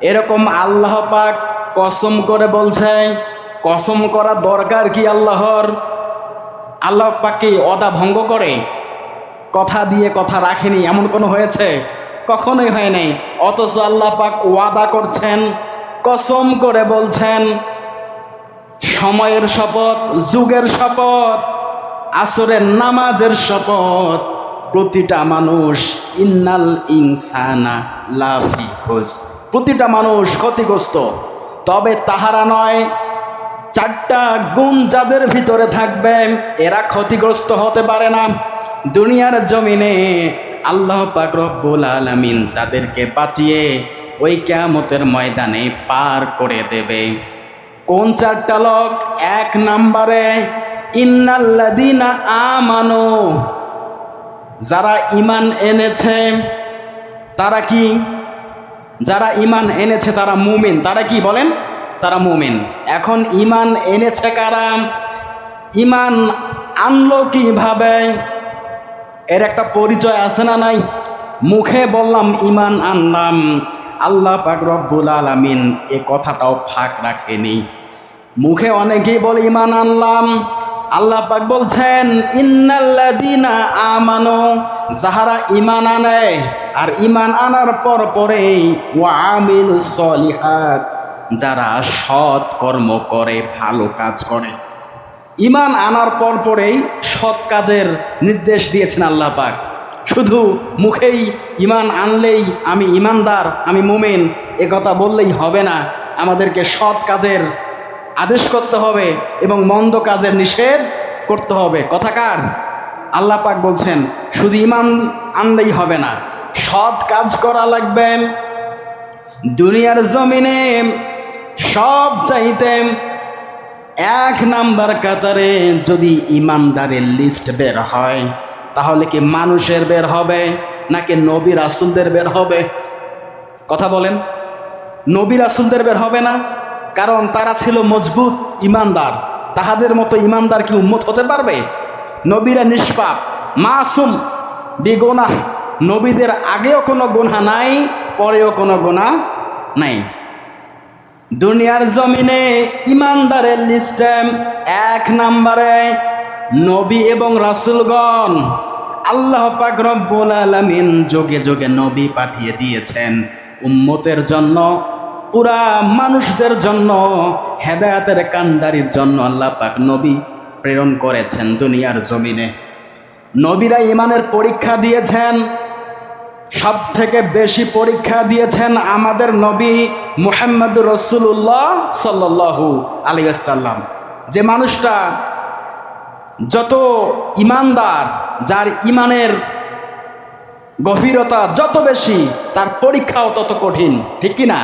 এরকম আল্লাহ পাক কসম করে বলছে কসম করা দরকার কি আল্লাহর? আল্লাহ পাক কি অদা ভঙ্গ করে? কথা দিয়ে কথা রাখেনি, এমন কোনো হয়েছে? কখনোই হয় নাই। অথচ আল্লাহ পাক ওয়াদা করছেন, কসম করে বলছেন, সময়ের শপথ, যুগের শপথ, আসরের নামাজের শপথ, প্রতিটা মানুষ ইন্নাল ইনসানা লাফি খোঁজ প্রতিটা মানুষ ক্ষতিগ্রস্ত। তবে তাহারা নয়, চারটা গুণ যাদের ভিতরে থাকবে, এরা ক্ষতিগ্রস্ত হতে পারে না। দুনিয়ার জমিনে আল্লাহ পাক রব্বুল আলামিন তাদেরকে বাঁচিয়ে ওই কেয়ামতের ময়দানে পার করে দেবে। কোন চারটা লোক? এক নাম্বারে ইন্নাল্লাদিনা আমানো। যারা ইমান এনেছে, তারা কি? যারা ইমান এনেছে তারা মুমিন। তারা কি বলেন? তারা মুমিন। এখন ইমান এনেছে কারা? ইমান আনলো কীভাবে? এর একটা পরিচয় আছে না নাই? মুখে বললাম ইমান আনলাম। আল্লাহ পাক রব্বুল আলামিন এ কথাটাও ফাঁক রাখেনি। মুখে অনেকেই বলে ইমান আনলাম। আল্লাহ পাক বলছেন ইন্নাল্লাদিনা আমানো যাহারা ইমান আনে আর ইমান আনার পর পরেই, ওয়া আমিলুস সলিহাত যারা সৎ কর্ম করে, ভালো কাজ করে। ইমান আনার পর পরেই সৎ কাজের নির্দেশ দিয়েছেন আল্লাহ পাক। শুধু মুখেই ইমান আনলেই আমি ইমানদার আমি মুমিন, এ কথা বললেই হবে না। আমাদেরকে সৎ কাজের আদেশ করতে হবে এবং মন্দ কাজের নিষেধ করতে হবে। কথাকার আল্লাহ পাক বলছেন, শুধু ইমান আনলেই হবে না, সৎ কাজ করা লাগবে। দুনিয়ার জমিনে সব চাইতে এক নাম্বার কাতারে যদি ইমানদারের লিস্ট বের হয়, তাহলে কি মানুষের বের হবে নাকি নবী রাসুলদের বের হবে? কথা বলেন, নবী রাসুলদের বের হবে না? কারণ তারা ছিল মজবুত ইমানদার। তাহাদের মতো ইমানদার কি উন্মত হতে পারবে? নবীরা নিষ্পাপ, মাসুম বেগোনা নবীদের আগেও কোনো গুণা নাই, পরেও কোনো গুণা নাই। দুনিয়ার জমিনে ইমানদারের লিস্টে এক নম্বরে নবী এবং রাসুলগণ। আল্লাহ পাক রব্বুল আলামিন যোগে যোগে নবী পাঠিয়ে দিয়েছেন। উম্মতের জন্য পুরা মানুষদের জন্য, হেদায়াতের কান্ডারির জন্য আল্লাহ পাক নবী প্রেরণ করেছেন দুনিয়ার জমিনে। নবীরা ইমানের পরীক্ষা দিয়েছেন সব থেকে বেশি পরীক্ষা দিয়েছেন আমাদের নবী মুহাম্মদ রসুল্লাহ সাল্লাহু আলিয়াল্লাম যে মানুষটা যত ইমানদার যার ইমানের গভীরতা যত বেশি, তার পরীক্ষাও তত কঠিন, ঠিক কি না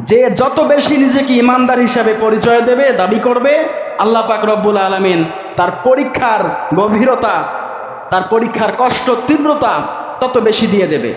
যে যত বেশি নিজেকে ইমানদার হিসাবে পরিচয় দেবে, দাবি করবে, আল্লাহ পাক রব্বুল আলমিন তার পরীক্ষার গভীরতা, তার পরীক্ষার কষ্ট, তীব্রতা তত বেশি দিয়ে দেবে।